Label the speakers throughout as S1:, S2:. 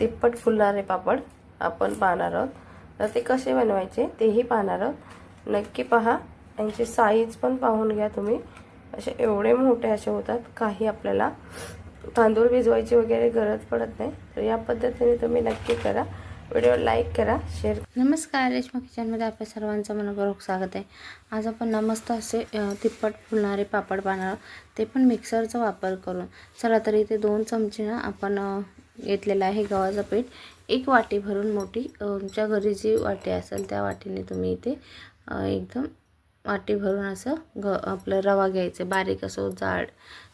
S1: तिप्पट फुलणारे पापड आपण पाहणार आहोत. तर ते कसे बनवायचे तेही पाहणार आहोत. नक्की पहा. यांची साईज पण पाहून घ्या तुम्ही. असे एवढे मोठे असे होतात. काही आपल्याला तांदूळ भिजवायची वगैरे गरज पडत नाही. तर या पद्धतीने तुम्ही नक्की करा. व्हिडिओ लाईक करा शेअर
S2: नमस्कार रेश्मा किचनमध्ये आपल्या सर्वांचं मनपूर्वक स्वागत आहे. आज आपण ना मस्त असे तिप्पट फुलणारे पापड पाहणार आहोत. ते पण मिक्सरचा वापर करून. चला तर इथे दोन चमचे ना आपण घेतलेलं आहे गव्हाचं पीठ. एक वाटी भरून मोठी तुमच्या घरी जी वाटी असेल त्या वाटीने तुम्ही इथे एकदम वाटी भरून असं ग आपलं रवा घ्यायचं. बारीक असो जाड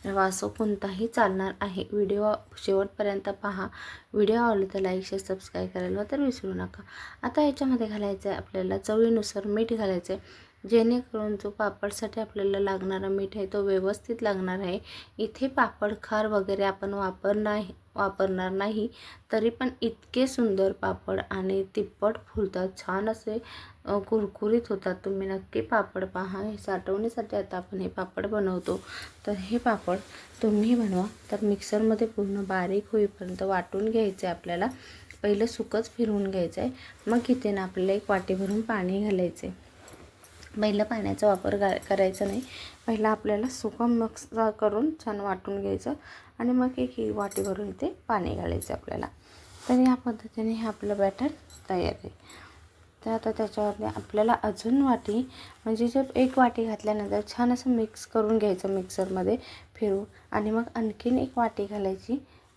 S2: रवा असो कोणताही चालणार आहे. व्हिडिओ शेवटपर्यंत पहा. व्हिडिओ आवडला तर लाईक शेअर सबस्क्राईब करायला तर विसरू नका. आता याच्यामध्ये घालायचं आहे आपल्याला चवीनुसार मीठ घालायचं आहे. जेणेकरून जो पापडसाठी आपल्याला लागणारा मीठ आहे तो व्यवस्थित लागणार आहे. इथे पापड खार वगैरे आपण वापरणार वापरणार नाही. तरी पण इतके सुंदर पापड आणि तिप्पट फुलतात. छान असे कुरकुरीत होतात. तुम्ही नक्की पापड पहा. हे साठवण्यासाठी आता आपण हे पापड बनवतो. तर हे पापड तुम्ही बनवा. तर मिक्सरमध्ये पूर्ण बारीक होईपर्यंत वाटून घ्यायचं आहे आपल्याला. पहिलं सुकंच फिरवून घ्यायचं आहे मग इथे ना आपल्याला एक वाटी भरून पाणी घालायचं आहे पहिलं पाण्याचा वापर गा करायचा नाही. पहिला आपल्याला सुकं मिक्स करून छान वाटून घ्यायचं आणि मग एक ही वाटी भरून इथे पाणी घालायचं आपल्याला. तर या पद्धतीने हे आपलं बॅटर तयार आहे. तर आता त्याच्यावरती आपल्याला अजून वाटी म्हणजे जे एक वाटी घातल्यानंतर छान असं मिक्स करून घ्यायचं मिक्सरमध्ये फिरू आणि मग आणखीन एक वाटी घालायची.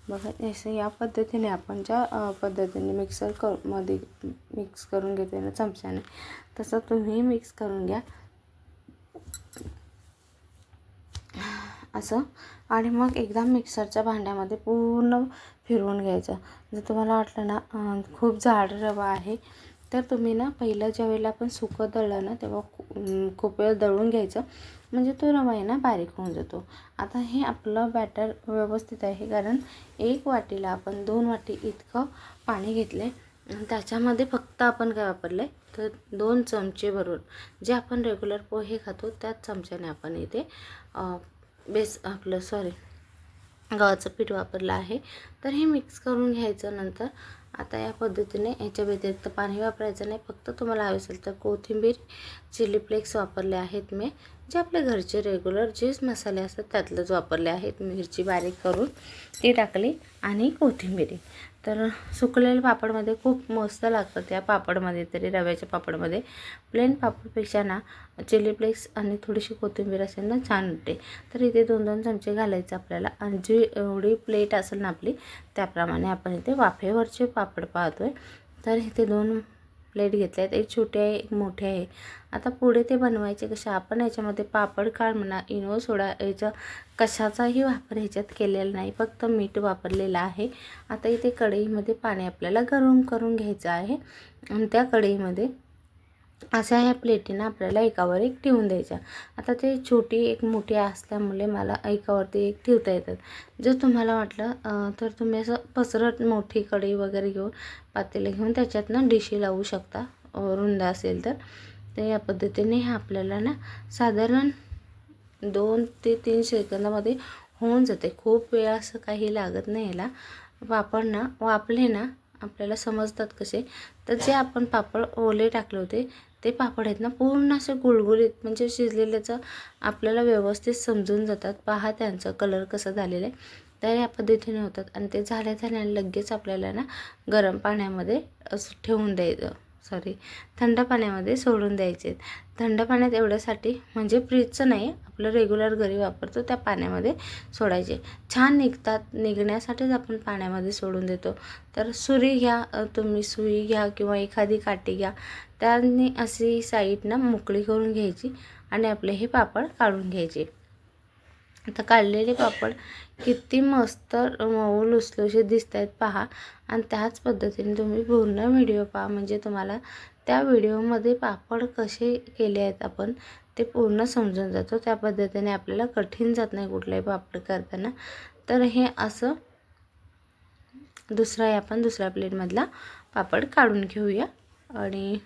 S2: बघा असं या पद्धतीने आपण ज्या पद्धतीने मिक्सर कर मध्ये मिक्स करून घेते ना चमच्याने तसं तुम्ही मिक्स करून घ्या. असं. आणि मग एकदा मिक्सरच्या भांड्यामध्ये पूर्ण फिरवून घ्यायचं. जर तुम्हाला वाटलं ना खूप जाड रवा आहे तर तुम्ही ना पहिलं ज्या वेळेला आपण सुकं दळलं ना तेव्हा खूप वेळ दळून घ्यायचं. म्हणजे तो रवा आहे ना बारीक होऊन जातो. आता हे आपलं बॅटर व्यवस्थित आहे कारण एक वाटीला आपण दोन वाटी इतकं पाणी घेतलं आहे त्याच्यामध्ये फक्त आपण काय वापरलं आहे तर दोन चमचे भरून जे आपण रेग्युलर पोहे खातो त्याच चमच्याने आपण इथे बेस आपलं सॉरी गव्हाचं पीठ वापरलं आहे. तर हे मिक्स करून घ्यायचं नंतर आता या पद्धतीने याच्या व्यतिरिक्त पाणी वापरायचं नाही. फक्त तुम्हाला हवे असेल तर कोथिंबीर चिली फ्लेक्स वापरले आहेत मी जे आपले घरचे रेग्युलर जे मसाले असतात त्यातलंच वापरले आहेत. मिरची बारीक करून ती टाकली आणि कोथिंबीर. तर सुकलेल्या पापडमध्ये खूप मस्त लागतात या पापडमध्ये तरी रव्याच्या पापडमध्ये. प्लेन पापडपेक्षा ना चिली फ्लेक्स आणि थोडीशी कोथिंबीर असेल ना छान वाटते तर इथे दोन दोन चमचे घालायचे आपल्याला. आणि जी एवढी प्लेट असेल ना आपली त्याप्रमाणे आपण इथे वाफेवरचे पापड पाहतो आहे तर इथे दोन प्लेट घेतल्या आहेत एक छोटे आहे एक मोठे आहे. आता पुढे ते बनवायचे कसे? आपण याच्यामध्ये पापड काळ म्हणा इनो सोडा याचा कशाचाही वापर ह्याच्यात केलेला नाही. फक्त मीठ वापरलेलं आहे. आता इथे कढईमध्ये पाणी आपल्याला गरम करून घ्यायचं आहे. आणि त्या कढईमध्ये अशा ह्या प्लेटीनं आपल्याला एकावर एक ठेवून द्यायच्या. आता ते छोटी एक मोठी असल्यामुळे मला एकावरती एक ठेवता येतात. जर तुम्हाला वाटलं तर तुम्ही असं पसरट मोठी कढई वगैरे घेऊन पातेले घेऊन त्याच्यातनं डिशी लावू शकता. रुंद असेल तर. तर या पद्धतीने हे आपल्याला ना साधारण दोन ते तीन सेकंदामध्ये होऊन जाते. खूप वेळ असं काही लागत नाही याला. पापड ना वापले ना आपल्याला समजतात कसे. तर जे आपण पापड ओले टाकले होते ते पापड आहेत ना पूर्ण असे गुळगुळीत म्हणजे शिजलेल्याचं आपल्याला व्यवस्थित समजून जातात. पहा त्यांचा कलर कसा झालेला आहे. तर या पद्धतीने होतात आणि ते झाल्या झाल्याने लगेच आपल्याला ना गरम पाण्यामध्ये असं ठेवून द्यायचं. सॉरी थंड पाण्यामध्ये सोडून द्यायचे. थंड पाण्यात एवढ्यासाठी म्हणजे फ्रीजचं नाही आपलं रेग्युलर घरी वापरतो त्या पाण्यामध्ये सोडायचे. छान निघतात निघण्यासाठीच आपण पाण्यामध्ये सोडून देतो. तर सुरी घ्या तुम्ही सुई घ्या किंवा एखादी काठी घ्या त्याने अशी साईडनं मोकळी करून घ्यायची आणि आपले हे पापड काढून घ्यायचे. आता काढलेले पापड किती मस्त मऊ लुसलुशीत दिसत आहेत पहा. आणि त्याच पद्धतीने तुम्ही पूर्ण व्हिडिओ पहा. म्हणजे तुम्हाला त्या व्हिडिओमध्ये पापड कसे केले आहेत आपण ते पूर्ण समजून जातो. त्या पद्धतीने आपल्याला कठीण जात नाही कुठलाही पापड करताना. तर हे असं दुसरा आपण दुसऱ्या प्लेटमधला पापड काढून घेऊया. आणि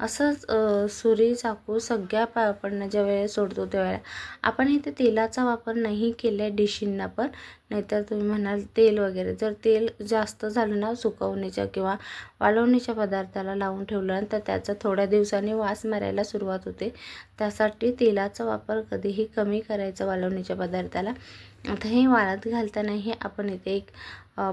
S2: असंच सुरी चाकू सगळ्या पापडनं ज्या वेळेला सोडतो त्यावेळेला आपण इथे तेलाचा वापर नाही केला आहे डिशींना पण. नाहीतर तुम्ही म्हणाल तेल वगैरे. जर तेल जास्त झालं ना सुकवणीच्या किंवा वाळवणीच्या पदार्थाला लावून ठेवलं तर त्याचा थोड्या दिवसांनी वास मारायला सुरुवात होते. त्यासाठी तेलाचा वापर कधीही कमी करायचा वाळवणीच्या पदार्थाला. आता हे वाळत घालतानाही आपण इथे एक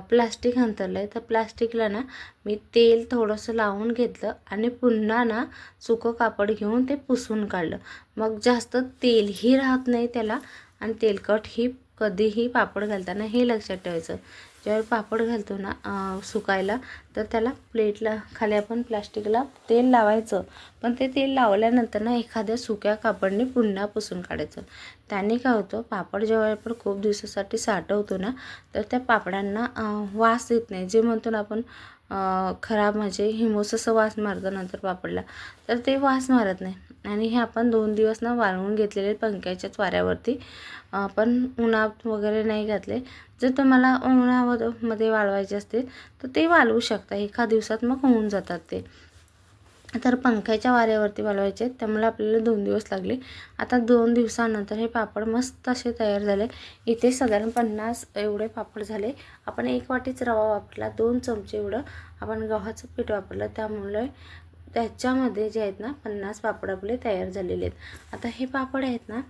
S2: प्लास्टिक अंतरलं आहे तर प्लास्टिकला ना मी तेल थोडंसं लावून घेतलं आणि पुन्हा ना सुकं कापड घेऊन ते पुसून काढलं. मग जास्त तेलही राहत नाही त्याला आणि तेलकटही कधीही पापड घालताना हे लक्षात ठेवायचं. ज्यावेळी पापड घालतो ना सुकायला तर त्याला प्लेटला खाली आपण प्लास्टिकला तेल लावायचं. पण ते तेल लावल्यानंतर ना एखाद्या सुक्या कापडने पुन्हा पुसून काढायचं. त्याने काय होतं पापड जेव्हा आपण खूप दिवसासाठी साठवतो ना तर त्या पापडांना वास येत नाही. जे म्हणतो ना आपण खराब म्हणजे हिमोसचं वास मारतं नंतर पापडला तर ते वास मारत नाही. आणि हे आपण दोन दिवस ना वाळवून घेतलेले पंख्याच्याच वाऱ्यावरती आपण उन्हात वगैरे नाही घातले. जर तुम्हाला उन्हामध्ये वाळवायचे असतील तर ते वाळवू शकता. एका दिवसात मग होऊन जातात ते. तर पंख्याच्या वाऱ्यावरती वाळवायचे आहेत त्यामुळे आपल्याला दोन दिवस लागले. आता दोन दिवसानंतर हे पापड मस्त असे तयार झाले. इथे साधारण पन्नास एवढे पापड झाले. आपण एक वाटीच रवा वापरला. दोन चमचे एवढं आपण गव्हाचं पीठ वापरलं. त्यामुळे त्याच्यामध्ये जे आहेत ना पन्नास पापड आपले तयार झालेले आहेत. आता हे पापड आहेत ना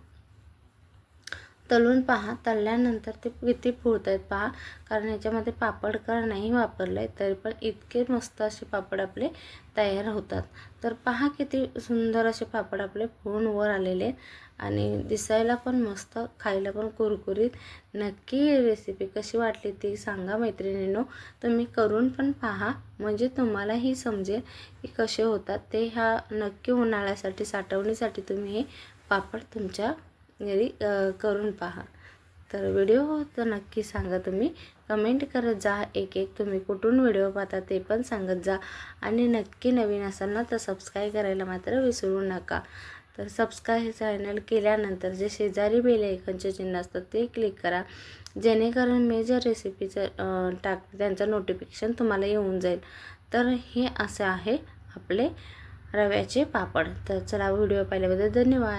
S2: तळून पहा. तळल्यानंतर ते किती फुलत आहेत पहा. कारण याच्यामध्ये पापडकर नाही वापरलं आहे तरी पण इतके मस्त असे पापड आपले तयार होतात. तर पहा किती सुंदर असे पापड आपले फुलून वर आलेले आहेत. आणि दिसायला पण मस्त खायला पण कुरकुरीत. नक्की रेसिपी कशी वाटली ती सांगा मैत्रिणीनो. तुम्ही करून पण पहा. म्हणजे तुम्हालाही समजेल की कसे होतात. ते ह्या नक्की उन्हाळ्यासाठी साठवणीसाठी तुम्ही हे पापड तुमच्या घरी करून पहा. तर व्हिडिओ तर नक्की सांगा तुम्ही. कमेंट करत जा. एक एक तुम्ही कुठून व्हिडिओ पाहता ते पण सांगत जा. आणि नक्की नवीन असाल ना तर सबस्क्राईब करायला मात्र विसरू नका. तर सबस्क्राईब चॅनल केल्यानंतर जे शेजारी बेल ऐकनचे चिन्ह असतं ते क्लिक करा. जेणेकरून मी ज्या रेसिपीचं टाक त्यांचं नोटिफिकेशन तुम्हाला येऊन जाईल. तर हे असे आहे आपले रव्याचे पापड. तर चला व्हिडिओ पाहिल्याबद्दल धन्यवाद.